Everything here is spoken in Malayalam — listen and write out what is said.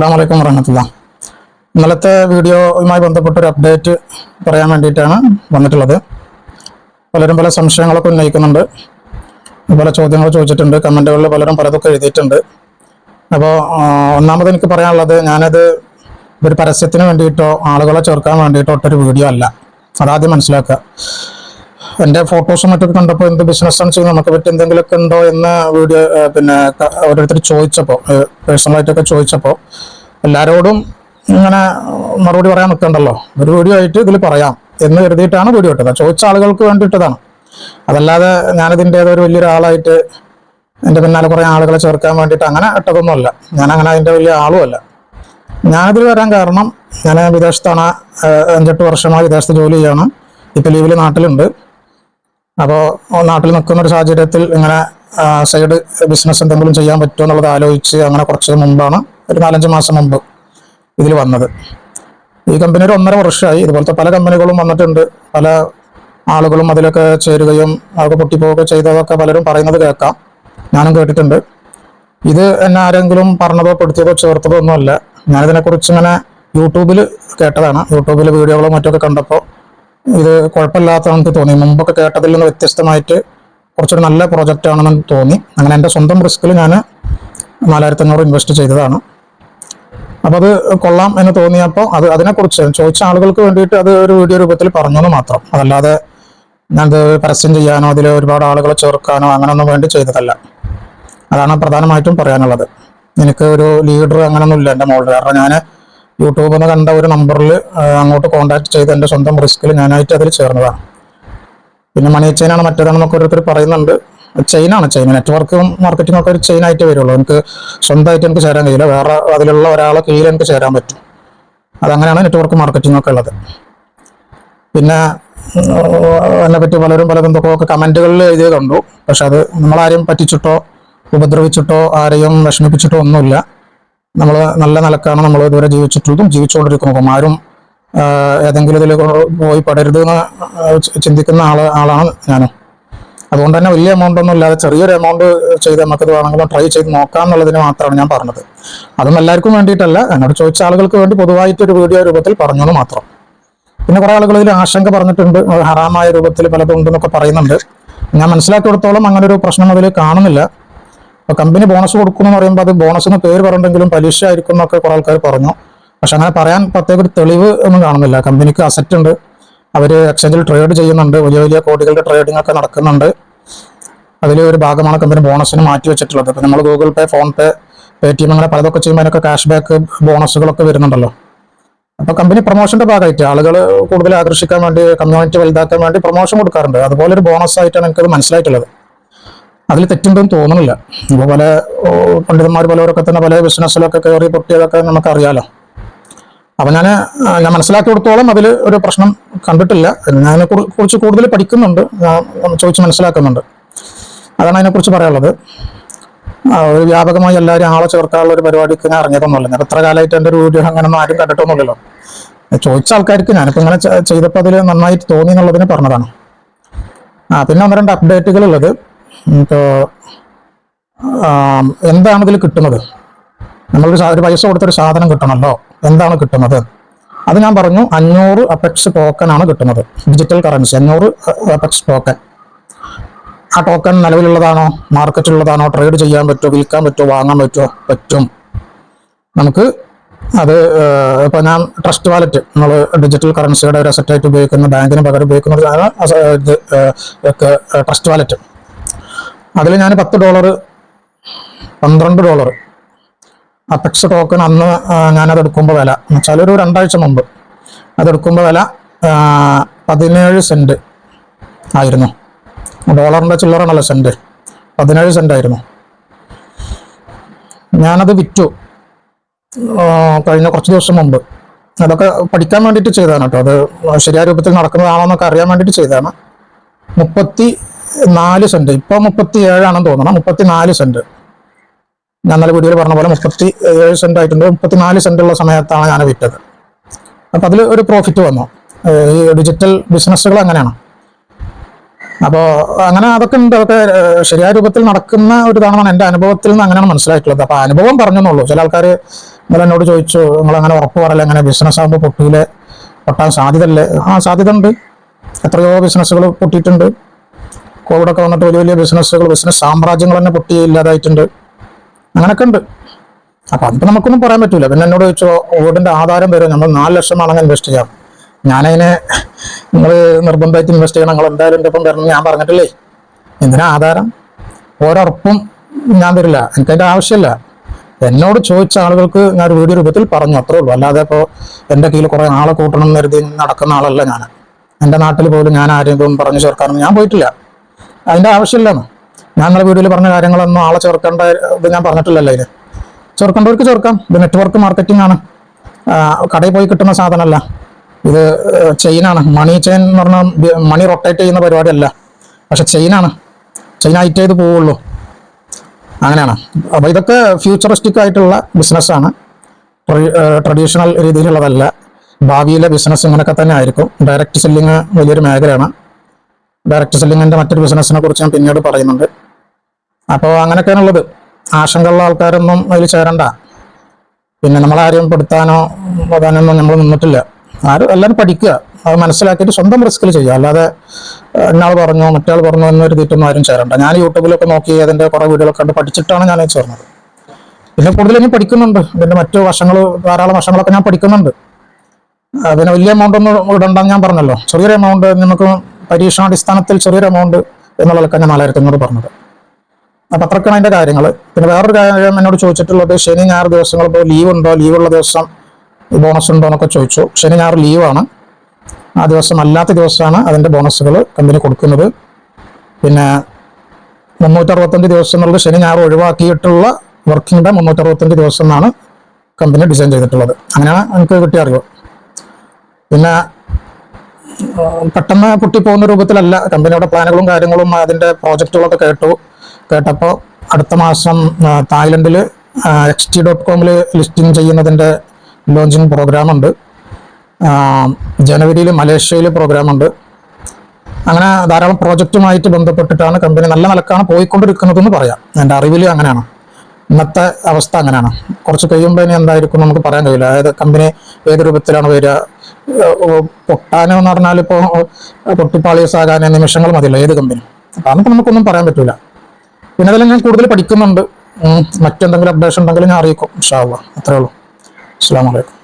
അസ്സാം വലൈക്കും വറഹമത്തുള്ള. ഇന്നലത്തെ വീഡിയോയുമായി ബന്ധപ്പെട്ട ഒരു അപ്ഡേറ്റ് പറയാൻ വേണ്ടിയിട്ടാണ് വന്നിട്ടുള്ളത്. പലരും പല സംശയങ്ങളൊക്കെ ഉന്നയിക്കുന്നുണ്ട്. പല ചോദ്യങ്ങൾ ചോദിച്ചിട്ടുണ്ട്. കമന്റുകളിൽ പലരും പലതൊക്കെ എഴുതിയിട്ടുണ്ട്. അപ്പോൾ ഒന്നാമത് എനിക്ക് പറയാനുള്ളത് ഞാനത് ഒരു പരസ്യത്തിന് വേണ്ടിയിട്ടോ ആളുകളെ ചേർക്കാൻ വേണ്ടിയിട്ടോ ഒട്ടൊരു വീഡിയോ അല്ല. അതാദ്യം മനസ്സിലാക്കുക. എന്റെ ഫോട്ടോസും മറ്റൊക്കെ കണ്ടപ്പോൾ എന്ത് ബിസിനസ്സാണ് ചെയ്യുന്നത്? നമുക്ക് പറ്റി എന്തെങ്കിലുമൊക്കെ ഉണ്ടോ എന്ന് വീഡിയോ പിന്നെ ഓരോരുത്തർ ചോദിച്ചപ്പോൾ പേഴ്സണലായിട്ടൊക്കെ ചോദിച്ചപ്പോൾ എല്ലാവരോടും ഇങ്ങനെ മറുപടി പറയാൻ നിൽക്കണ്ടല്ലോ. ഒരു വീഡിയോ ആയിട്ട് ഇതിൽ പറയാം എന്ന് കരുതിയിട്ടാണ് വീഡിയോ ഇട്ടത്. ചോദിച്ച ആളുകൾക്ക് വേണ്ടിയിട്ടതാണ് അതല്ലാതെ ഞാനിതിന്റെ ഒരു വലിയൊരാളായിട്ട് എന്റെ പിന്നാലെ കുറേ ആളുകളെ ചേർക്കാൻ വേണ്ടിയിട്ട് അങ്ങനെ ഇട്ടതൊന്നുമല്ല. ഞാൻ അങ്ങനെ അതിന്റെ വലിയ ആളുമല്ല. ഞാനിതിൽ വരാൻ കാരണം ഞാൻ വിദേശത്താണ് അഞ്ചെട്ട് വർഷമായി വിദേശത്ത് ജോലി ചെയ്യണം. ഇപ്പോൾ ലീവിൽ നാട്ടിലുണ്ട്. അപ്പോൾ നാട്ടിൽ നിൽക്കുന്ന ഒരു സാഹചര്യത്തിൽ ഇങ്ങനെ സൈഡ് ബിസിനസ് എന്തെങ്കിലും ചെയ്യാൻ പറ്റുമോ എന്നുള്ളത് ആലോചിച്ച് അങ്ങനെ കുറച്ച് മുമ്പാണ് ഒരു നാലഞ്ച് മാസം മുമ്പ് ഇതിൽ വന്നത്. ഈ കമ്പനി ഒരു ഒന്നര വർഷമായി. ഇതുപോലത്തെ പല കമ്പനികളും വന്നിട്ടുണ്ട്. പല ആളുകളും അതിലൊക്കെ ചേരുകയും അതൊക്കെ പൊട്ടിപ്പോവുകയൊക്കെ ചെയ്തതൊക്കെ പലരും പറയുന്നത് കേൾക്കാം. ഞാനും കേട്ടിട്ടുണ്ട്. ഇത് എന്നെ ആരെങ്കിലും പറഞ്ഞതോ പെടുത്തിയതോ ചേർത്തതോ ഒന്നുമല്ല. ഞാനിതിനെക്കുറിച്ച് ഇങ്ങനെ യൂട്യൂബിൽ കേട്ടതാണ്. യൂട്യൂബിൽ വീഡിയോകളും മറ്റൊക്കെ കണ്ടപ്പോൾ ഇത് കുഴപ്പമില്ലാത്ത എനിക്ക് തോന്നി. മുമ്പൊക്കെ കേട്ടതിൽ നിന്ന് വ്യത്യസ്തമായിട്ട് കുറച്ചൊരു നല്ല പ്രോജക്റ്റ് ആണെന്ന് തോന്നി. അങ്ങനെ എന്റെ സ്വന്തം റിസ്കിൽ ഞാൻ നാലായിരത്തി അഞ്ഞൂറ് ഇൻവെസ്റ്റ് ചെയ്തതാണ്. അപ്പോൾ അത് കൊള്ളാം എന്ന് തോന്നിയപ്പോൾ അത് അതിനെക്കുറിച്ച് ചോദിച്ച ആളുകൾക്ക് വേണ്ടിയിട്ട് അത് ഒരു വീഡിയോ രൂപത്തിൽ പറഞ്ഞു മാത്രം. അതല്ലാതെ ഞാനത് പരസ്യം ചെയ്യാനോ അതിൽ ഒരുപാട് ആളുകളെ ചേർക്കാനോ അങ്ങനെയൊന്നും വേണ്ടി ചെയ്തതല്ല. അതാണ് പ്രധാനമായിട്ടും പറയാനുള്ളത്. എനിക്ക് ഒരു ലീഡർ അങ്ങനെയൊന്നുമില്ല എന്റെ മോളിൽ. കാരണം ഞാൻ യൂട്യൂബിൽ നിന്ന് കണ്ട ഒരു നമ്പറിൽ അങ്ങോട്ട് കോൺടാക്ട് ചെയ്ത് എന്റെ സ്വന്തം റിസ്കിൽ ഞാനായിട്ട് അതിൽ ചേർന്നതാണ്. പിന്നെ മണി ചെയിനാണ് മറ്റേതാണെന്നൊക്കെ ഓരോരുത്തർ പറയുന്നുണ്ട്. ചെയിനാണ് ചെയിൻ നെറ്റ്വർക്കും മാർക്കറ്റിംഗ് ഒക്കെ ഒരു ചെയിൻ ആയിട്ട് വരുള്ളൂ. എനിക്ക് സ്വന്തമായിട്ട് എനിക്ക് ചേരാൻ കഴിയില്ല. വേറെ അതിലുള്ള ഒരാളെ കീഴിൽ എനിക്ക് ചേരാൻ പറ്റും. അതങ്ങനെയാണ് നെറ്റ്വർക്ക് മാർക്കറ്റിംഗ് ഒക്കെ ഉള്ളത്. പിന്നെ പറ്റി പലരും പലതും ഒക്കെ കമന്റുകളിൽ എഴുതിയത് കണ്ടു പക്ഷെ അത് നമ്മളാരെയും പറ്റിച്ചിട്ടോ ഉപദ്രവിച്ചിട്ടോ ആരെയും വിഷമിപ്പിച്ചിട്ടോ ഒന്നുമില്ല. നമ്മൾ നല്ല നിലക്കാണ് നമ്മൾ ഇതുവരെ ജീവിച്ചിട്ടുള്ളതും ജീവിച്ചുകൊണ്ടിരിക്കുന്നതും ആരും ഏതെങ്കിലും ഇതിൽ പോയി പടരുത് എന്ന് ചിന്തിക്കുന്ന ആൾ ആളാണ് ഞാനും. അതുകൊണ്ട് തന്നെ വലിയ എമൗണ്ട് ഒന്നും ഇല്ലാതെ ചെറിയൊരു എമൗണ്ട് ചെയ്ത് നമുക്കത് വേണമെങ്കിലും ട്രൈ ചെയ്ത് നോക്കാം എന്നുള്ളതിന് മാത്രമാണ് ഞാൻ പറഞ്ഞത്. അതും എല്ലാവർക്കും വേണ്ടിയിട്ടല്ല. എന്നോട് ചോദിച്ച ആളുകൾക്ക് വേണ്ടി പൊതുവായിട്ട് ഒരു വീഡിയോ രൂപത്തിൽ പറഞ്ഞുന്നേ മാത്രം. പിന്നെ കുറേ ആളുകൾ ഇതിൽ ആശങ്ക പറഞ്ഞിട്ടുണ്ട്. ഹറാമായ രൂപത്തിൽ പലതും ഉണ്ടെന്നൊക്കെ പറയുന്നുണ്ട്. ഞാൻ മനസ്സിലാക്കിയെടുത്തോളം അങ്ങനെ ഒരു പ്രശ്നം അതിൽ കാണുന്നില്ല. ഇപ്പൊ കമ്പനി ബോണസ് കൊടുക്കുന്നു എന്ന് പറയുമ്പോൾ അത് ബോണസ് പേര് പറഞ്ഞിട്ടുണ്ടെങ്കിലും പലിശ ആയിരിക്കും എന്നൊക്കെ കുറെ ആൾക്കാർ പറഞ്ഞു. പക്ഷെ അങ്ങനെ പറയാൻ പ്രത്യേക ഒരു തെളിവ് ഒന്നും കാണുന്നില്ല. കമ്പനിക്ക് അസറ്റ് ഉണ്ട്. അവർ എക്സ്ചേഞ്ചിൽ ട്രേഡ് ചെയ്യുന്നുണ്ട്. വലിയ വലിയ കോടികളുടെ ട്രേഡിംഗ് ഒക്കെ നടക്കുന്നുണ്ട്. അതിൽ ഒരു ഭാഗമാണ് കമ്പനി ബോണസിന് മാറ്റി വെച്ചിട്ടുള്ളത്. ഇപ്പം നമ്മൾ Google Pay PhonePe Paytm അങ്ങനെ പലതൊക്കെ ചെയ്യുമ്പോൾ അതിനൊക്കെ ക്യാഷ് ബാക്ക് ബോണസുകളൊക്കെ വരുന്നുണ്ടല്ലോ. അപ്പൊ കമ്പനി പ്രൊമോഷന്റെ ഭാഗമായിട്ട് ആളുകൾ കൂടുതൽ ആകർഷിക്കാൻ വേണ്ടി കമ്മ്യൂണിറ്റി വലുതാക്കാൻ വേണ്ടി പ്രൊമോഷൻ കൊടുക്കാറുണ്ട്. അതുപോലെ ഒരു ബോണസ് ആയിട്ടാണ് എനിക്കത് മനസ്സിലായിട്ടുള്ളത്. അതിൽ തെറ്റുണ്ടെന്ന് തോന്നുന്നില്ല ഇപ്പോൾ പല പണ്ഡിതന്മാർ പലവരൊക്കെ തന്നെ പല ബിസിനസ്സിലൊക്കെ കയറി പൊട്ടിയതൊക്കെ നമുക്കറിയാലോ. അപ്പൊ ഞാൻ ഞാൻ മനസ്സിലാക്കി കൊടുത്തോളം അതിൽ ഒരു പ്രശ്നം കണ്ടിട്ടില്ല. ഞാൻ അതിനെ കുറിച്ച് കൂടുതൽ പഠിക്കുന്നുണ്ട്. ചോദിച്ച് മനസ്സിലാക്കുന്നുണ്ട്. അതാണ് അതിനെക്കുറിച്ച് പറയാനുള്ളത്. ഒരു വ്യാപകമായി എല്ലാവരും ആളെ ചേർക്കാനുള്ള ഒരു പരിപാടിക്ക് ഞാൻ അറിഞ്ഞതൊന്നുമില്ല ഞാൻ എത്ര കാലമായിട്ട് എന്റെ ഒരു വീഡിയോ അങ്ങനെയൊന്നും ആരും കണ്ടിട്ടൊന്നുമില്ലല്ലോ. ചോദിച്ച ആൾക്കാർക്ക് ഞാനിപ്പോൾ ഇങ്ങനെ ചെയ്തപ്പോൾ അതിൽ നന്നായിട്ട് തോന്നി എന്നുള്ളതിന് പറഞ്ഞതാണ്. ആ പിന്നെ ഒന്ന് രണ്ട് അപ്ഡേറ്റുകൾ ഉള്ളത്. എന്താണ് ഇതിൽ കിട്ടുന്നത്? നമ്മളൊരു ഒരു പൈസ കൊടുത്തൊരു സാധനം കിട്ടണമല്ലോ. എന്താണ് കിട്ടുന്നത്? അത് ഞാൻ പറഞ്ഞു അഞ്ഞൂറ് അപെക്സ് ടോക്കൺ ആണ് കിട്ടുന്നത്. ഡിജിറ്റൽ കറൻസി അഞ്ഞൂറ് അപെക്സ് ടോക്കൺ ആ ടോക്കൺ നിലവിലുള്ളതാണോ? മാർക്കറ്റിലുള്ളതാണോ ട്രേഡ് ചെയ്യാൻ പറ്റുമോ? വിൽക്കാൻ പറ്റുമോ? വാങ്ങാൻ പറ്റുമോ? പറ്റും. നമുക്ക് അത് ഇപ്പോൾ ഇപ്പൊ ഞാൻ ട്രസ്റ്റ് വാലറ്റ് നമ്മൾ ഡിജിറ്റൽ കറൻസിയുടെ ഒരു അസറ്റായിട്ട് ഉപയോഗിക്കുന്ന ബാങ്കിന് പകരം ഉപയോഗിക്കുന്ന ഒരു ട്രസ്റ്റ് വാലറ്റ് അതിൽ ഞാൻ പത്ത് ഡോളർ പന്ത്രണ്ട് ഡോളർ അപെക്സ് ടോക്കൺ അന്ന് ഞാനത് എടുക്കുമ്പോൾ വില എന്നുവെച്ചാൽ ഒരു രണ്ടാഴ്ച മുമ്പ്. അതെടുക്കുമ്പോൾ വില പതിനേഴ് സെന്റ് ആയിരുന്നു. ഡോളറിന്റെ ചില്ലറാണല്ലോ സെന്റ് പതിനേഴ് സെന്റ് ആയിരുന്നു. ഞാനത് വിറ്റു കഴിഞ്ഞ കുറച്ച് ദിവസം മുമ്പ്. അതൊക്കെ പഠിക്കാൻ വേണ്ടിയിട്ട് ചെയ്തതാണ് കേട്ടോ. അത് ശരിയായ രൂപത്തിൽ നടക്കുന്നതാണോ എന്നൊക്കെ അറിയാൻ വേണ്ടിയിട്ട് ചെയ്തതാണ്. മുപ്പത്തി നാല് സെന്റ് ഇപ്പൊ മുപ്പത്തി ഏഴാണെന്ന് തോന്നണം. മുപ്പത്തി നാല് സെന്റ് ഞാൻ നല്ല വീഡിയോയിൽ പറഞ്ഞ പോലെ മുപ്പത്തി ഏഴ് സെന്റ് ആയിട്ടുണ്ട്. മുപ്പത്തി നാല് സെന്റ് ഉള്ള സമയത്താണ് ഞാൻ വിറ്റത്. അപ്പൊ അതിൽ ഒരു പ്രോഫിറ്റ് വന്നു. ഈ ഡിജിറ്റൽ ബിസിനസ്സുകൾ അങ്ങനെയാണ്. അപ്പോൾ അങ്ങനെ അതൊക്കെ ഉണ്ട്. അതൊക്കെ ശരിയായ രൂപത്തിൽ നടക്കുന്ന ഒരു ഇതാണെന്നാണ് എന്റെ അനുഭവത്തിൽ നിന്ന് അങ്ങനെയാണ് മനസ്സിലായിട്ടുള്ളത്. അപ്പോൾ അനുഭവം പറഞ്ഞെന്നുള്ളൂ. ചില ആൾക്കാർ നിങ്ങൾ എന്നോട് ചോദിച്ചു നിങ്ങൾ അങ്ങനെ ഉറപ്പ് പറയല അങ്ങനെ ബിസിനസ് ആകുമ്പോൾ പൊട്ടിയിലെ പൊട്ടാൻ സാധ്യതയല്ലേ? ആ സാധ്യത ഉണ്ട് എത്രയോ ബിസിനസ്സുകൾ പൊട്ടിയിട്ടുണ്ട്. കോവിഡൊക്കെ വന്നിട്ട് വലിയ വലിയ ബിസിനസ്സുകൾ ബിസിനസ് സാമ്രാജ്യങ്ങൾ തന്നെ പൊട്ടി ഇല്ലാതായിട്ടുണ്ട്. അങ്ങനെയൊക്കെ ഉണ്ട്. അപ്പൊ അതിപ്പോ നമുക്കൊന്നും പറയാൻ പറ്റൂല. പിന്നെ എന്നോട് ചോദിച്ചു ഓടിന്റെ ആധാരം വരും നമ്മൾ നാല് ലക്ഷം ആണെങ്കിൽ ഇൻവെസ്റ്റ് ചെയ്യാം. ഞാനതിനെ നിങ്ങൾ നിർബന്ധമായിട്ട് ഇൻവെസ്റ്റ് ചെയ്യണം. നിങ്ങൾ എന്തായാലും എന്റെ ഒപ്പം വരണം ഞാൻ പറഞ്ഞിട്ടില്ലേ? എന്തിനാ ആധാരം? ഓരോറപ്പും ഞാൻ തരില്ല. എനിക്കതിന്റെ ആവശ്യമില്ല. എന്നോട് ചോദിച്ച ആളുകൾക്ക് ഞാൻ ഒരു വീഡിയോ രൂപത്തിൽ പറഞ്ഞു. അത്രേ ഉള്ളൂ. അല്ലാതെ ഇപ്പോൾ എന്റെ കീഴിൽ കുറേ ആളെ കൂട്ടണം എന്ന് കരുതി നടക്കുന്ന ആളല്ല ഞാൻ എന്റെ നാട്ടിൽ പോലും ഞാൻ ആരെങ്കിലും പറഞ്ഞു ചേർക്കാനൊന്നും ഞാൻ പോയിട്ടില്ല. അതിന്റെ ആവശ്യമില്ലെന്ന്. ഞാൻ നിങ്ങളുടെ വീഡിയോയിൽ പറഞ്ഞ കാര്യങ്ങളൊന്നും ആളെ ചേർക്കേണ്ട ഇത് ഞാൻ പറഞ്ഞിട്ടില്ലല്ലോ അതിൽ ചേർക്കേണ്ടവർക്ക് ചേർക്കാം. ഇത് നെറ്റ്വർക്ക് മാർക്കറ്റിംഗ് ആണ്. കടയിൽ പോയി കിട്ടുന്ന സാധനമല്ല. ഇത് ചെയിനാണ് മണി ചെയിൻ എന്ന് പറഞ്ഞാൽ മണി റൊട്ടേറ്റ് ചെയ്യുന്ന പരിപാടിയല്ല. പക്ഷെ ചെയിനാണ് ചെയിൻ ആയിട്ട് ചെയ്ത് പോവുള്ളൂ. അങ്ങനെയാണ്. അപ്പോൾ ഇതൊക്കെ ഫ്യൂച്ചറിസ്റ്റിക് ആയിട്ടുള്ള ബിസിനസ്സാണ് ട്രഡീഷണൽ രീതിയിലുള്ളതല്ല. ഭാവിയിലെ ബിസിനസ് ഇങ്ങനെയൊക്കെ തന്നെ ആയിരിക്കും. ഡയറക്റ്റ് സെല്ലിങ് വലിയൊരു മേഖലയാണ്. ഡയറക്റ്റ് സെല്ലിങ്ങിന്റെ മറ്റൊരു ബിസിനസ്സിനെ കുറിച്ച് ഞാൻ പിന്നീട് പറയുന്നുണ്ട്. അപ്പോൾ അങ്ങനെയൊക്കെയാണുള്ളത്. ആശങ്കയുള്ള ആൾക്കാരൊന്നും അതിൽ ചേരണ്ട. പിന്നെ നമ്മളാരെയും പെടുത്താനോ അതാനൊന്നും നമ്മൾ നിന്നിട്ടില്ല. ആരും എല്ലാവരും പഠിക്കുക. അത് മനസ്സിലാക്കിയിട്ട് സ്വന്തം റിസ്കിൽ ചെയ്യുക. അല്ലാതെ എന്നാൾ പറഞ്ഞു മറ്റാൾ പറഞ്ഞു എന്നൊരു തീറ്റൊന്നും ആരും ചേരണ്ട. ഞാൻ യൂട്യൂബിലൊക്കെ നോക്കി അതിന്റെ കുറേ വീഡിയോകളൊക്കെ കണ്ട് പഠിച്ചിട്ടാണ് ഞാൻ ചേർന്നത്. പിന്നെ കൂടുതൽ ഇനി പഠിക്കുന്നുണ്ട്. ഇതിന്റെ മറ്റു വശങ്ങൾ ധാരാളം വശങ്ങളൊക്കെ ഞാൻ പഠിക്കുന്നുണ്ട്. അതിന് വലിയ എമൗണ്ട് ഒന്നും ഇടണ്ടെന്ന് ഞാൻ പറഞ്ഞല്ലോ. ചെറിയൊരു എമൗണ്ട് നമുക്ക് പരീക്ഷണാടിസ്ഥാനത്തിൽ ചെറിയൊരു എമൗണ്ട് എന്നുള്ളതൊക്കെ ഞാൻ നാലായിരത്തി അഞ്ഞൂറ് പറഞ്ഞത്. അപ്പൊ അത്രക്കാണ് അതിന്റെ കാര്യങ്ങൾ പിന്നെ വേറൊരു കാര്യം എന്നോട് ചോദിച്ചിട്ടുള്ളത് ശനി ഞായർ ദിവസങ്ങൾ ഇപ്പോൾ ലീവ് ഉണ്ടോ ലീവുള്ള ദിവസം ബോണസ് ഉണ്ടോ എന്നൊക്കെ ചോദിച്ചു. ശനി ഞായർ ലീവാണ് ആ ദിവസം അല്ലാത്ത ദിവസമാണ് അതിന്റെ ബോണസുകൾ കമ്പനി കൊടുക്കുന്നത്. പിന്നെ മുന്നൂറ്ററുപത്തഞ്ച് ദിവസം എന്നുള്ളത് ശനി ഞായർ ഒഴിവാക്കിയിട്ടുള്ള വർക്കിംഗ് ഡേ മുന്നൂറ്ററുപത്തഞ്ച് ദിവസം എന്നാണ് കമ്പനി ഡിസൈൻ ചെയ്തിട്ടുള്ളത്. അങ്ങനെയാണ് എനിക്ക് കിട്ടിയ അറിവ്. പിന്നെ പെട്ടെന്ന് പൊട്ടിപ്പോകുന്ന രൂപത്തിലല്ല. കമ്പനിയുടെ പ്ലാനുകളും കാര്യങ്ങളും അതിന്റെ പ്രോജക്റ്റുകളൊക്കെ കേട്ടു. കേട്ടപ്പോൾ അടുത്ത മാസം തായ്ലൻഡിൽ എക്സ് ടി ഡോട്ട് കോമിൽ ലിസ്റ്റിംഗ് ചെയ്യുന്നതിന്റെ ലോഞ്ചിങ് പ്രോഗ്രാമുണ്ട്. ജനുവരിയിൽ മലേഷ്യയിൽ പ്രോഗ്രാമുണ്ട്. അങ്ങനെ ധാരാളം പ്രോജക്റ്റുമായിട്ട് ബന്ധപ്പെട്ടിട്ടാണ് കമ്പനി നല്ല നിലക്കാണ് പോയിക്കൊണ്ടിരിക്കുന്നതെന്ന് പറയാം. എന്റെ അറിവിൽ അങ്ങനെയാണ്. ഇന്നത്തെ അവസ്ഥ അങ്ങനെയാണ്. കുറച്ച് കഴിയുമ്പോൾ ഇനി എന്തായിരിക്കും നമുക്ക് പറയാൻ കഴിയില്ല. അതായത് കമ്പനി ഏത് രൂപത്തിലാണ് വരിക? പൊട്ടാനോ എന്ന് പറഞ്ഞാൽ ഇപ്പോൾ പൊട്ടിപ്പാളിയസാകാൻ നിമിഷങ്ങൾ മതിയല്ലോ ഏത് കമ്പനി അപ്പം അതൊക്കെ നമുക്കൊന്നും പറയാൻ പറ്റില്ല പിന്നെ അതിൽ ഞാൻ കൂടുതൽ പഠിക്കുന്നുണ്ട്. മറ്റെന്തെങ്കിലും അപ്ഡേഷൻ ഉണ്ടെങ്കിൽ ഞാൻ അറിയിക്കും ഇൻഷാ അത്രേ ഉള്ളൂ. അസ്സാം വലൈക്കും